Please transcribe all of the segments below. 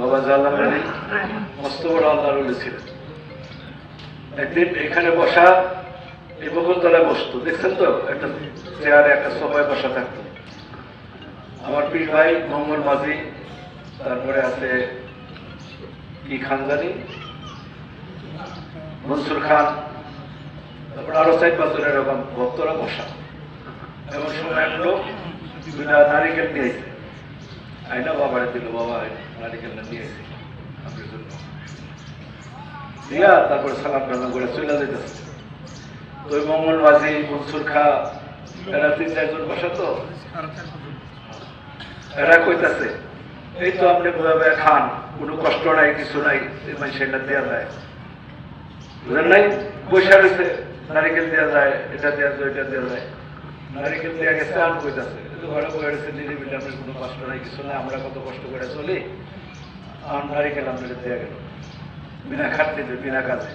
বাবা জালালানি মস্ত বড় আল্লাহর ছিলেন একদিন এখানে বসা, এই বকুলতলায় বসতো। দেখছেন তো? একটা চেয়ারে একটা সোফায় বসা থাকতো। আমার পীর ভাই, মোহাম্মদ মাঝি তারপরে আছে কি খান জানি? মনসুর খান, তারপরে আরও চার পাঁচজন এরকম ভক্তরা বসা। এমন সময় এক নারিকেল নিয়েছে আইনা বাবারে দিল, বাবা নারিকেলটা দিয়া তারপরে সালাম টালাম করে চলে যেতেছে তো ওই মঙ্গল মাঝি মনসুর খা, এরা তিন চারজন বসা তো? এরা কইতাছে, এই তো আপনি ভাবে খান, কোনো কষ্ট নাই, কিছু নাই, এই সেটা দেওয়া যায়। বুঝলেন নাই? পয়সা রয়েছে, নারিকেল দেওয়া যায়, এটা দেওয়া যায় এটা দেওয়া যায়। নারিকেল দেওয়া গেছে আর কইতাছে। কিন্তু ঘরে বয়ে রয়েছে নিরিবিলি আপনার কোনো কষ্ট নাই, কিছু নাই, আমরা কত কষ্ট করে চলি। আর নারিকেল আপনাদের দেওয়া গেল বিনা খাটনিতে, বিনা কাজে।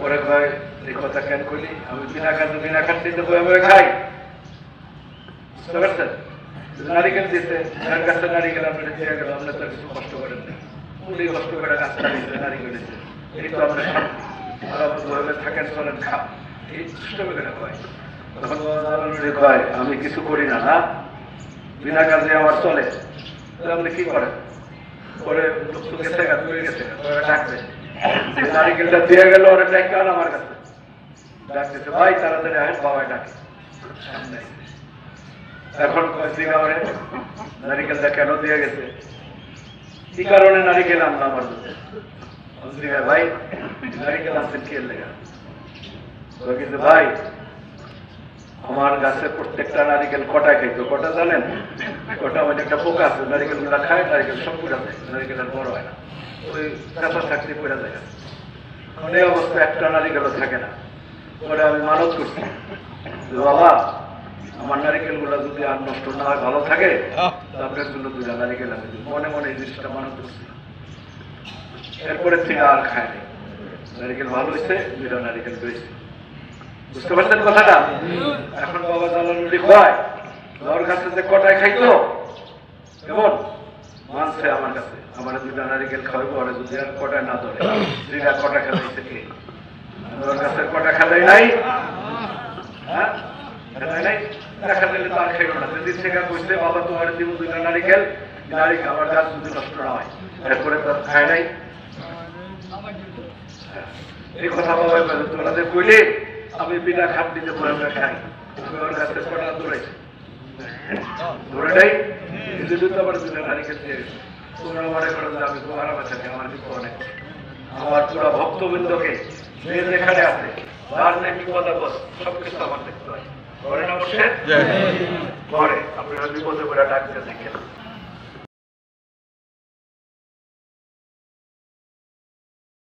পরে কয় এই কথা কেন কইলি? আমি বিনা কাজে, বিনা খাটনিতে বয়ে বয়ে খাই। বুঝতে পারছেন? নারিকেল দিতে যার কাছে নারিকেল কিছু কষ্ট করেন না কষ্ট করে থাকেন, চলেন খান এই করে কয় তখন বাবা কয় আমি কিছু করি না না? বিনা কাজে আমার চলে। আপনি কি করেন? এখন জিগাওয়ারে নারিকেলটা কেন দিয়ে গেছে? কি কারণে নারিকেল আনলাম আমার ভাই, নারিকেল আনছেন কে লেগা? কিন্তু ভাই আমার গাছে প্রত্যেকটা নারিকেল কটা খাইতো? কটা জানেন? কটা মানে একটা পোকা আছে, নারিকেলগুলা খায়, নারিকেল সব পুরা যায়, নারিকেল আর বড় হয় না। ওই থাকতে পুরা যায়। অনেক অবস্থা একটা নারিকেলও থাকে না। পরে আমি মানত করছি। বাবা, আমার নারিকেলগুলা যদি আর নষ্ট না হয়, ভালো থাকে আপনার জন্য দুটা নারিকেল আমি মনে মনে এই জিনিসটা মানত করছি। এরপরে থেকে আর খায়নি নারিকেল ভালো হয়েছে দুটা নারিকেল পেয়েছে বুঝতে পারছেন কথাটা? এখন বাবা জালানুরি খোয়ায় ওর কাছে যে কটায় খাইতো কেমন? মানছে আমার কাছে। আমার দুটা নারিকেল খাওয়াবো ওরা যদি আর কটায় না ধরে দুটা কটা খেলাইছে কে? ওর কাছে কটা খেলাই নাই? হ্যাঁ? খেলাই নাই? দেখা দিলে তো আর খাইব না। সেদিন থেকে কইছে, বাবা তোমার দিব দুটা নারিকেল নারিকেল আমার গাছ যদি নষ্ট না হয়, এরপরে তো আর খায় নাই। এই কথা বাবা তোমরা যে কইলে আমি বিনা খাট দিতে খাই। আমি কটা ধরে নাই দিয়ে তোমরা মনে করো যে আমি তোমার আমার সাথে আমার কিছু অনেক আমার পুরো ভক্তবৃন্দকে যে যেখানে আছে তার নাকি বিপদ আপদ সবকিছু আমার দেখতে হয়। ঘরে ঘরে আপনারা বিপদে করে ডাকতে দেখেন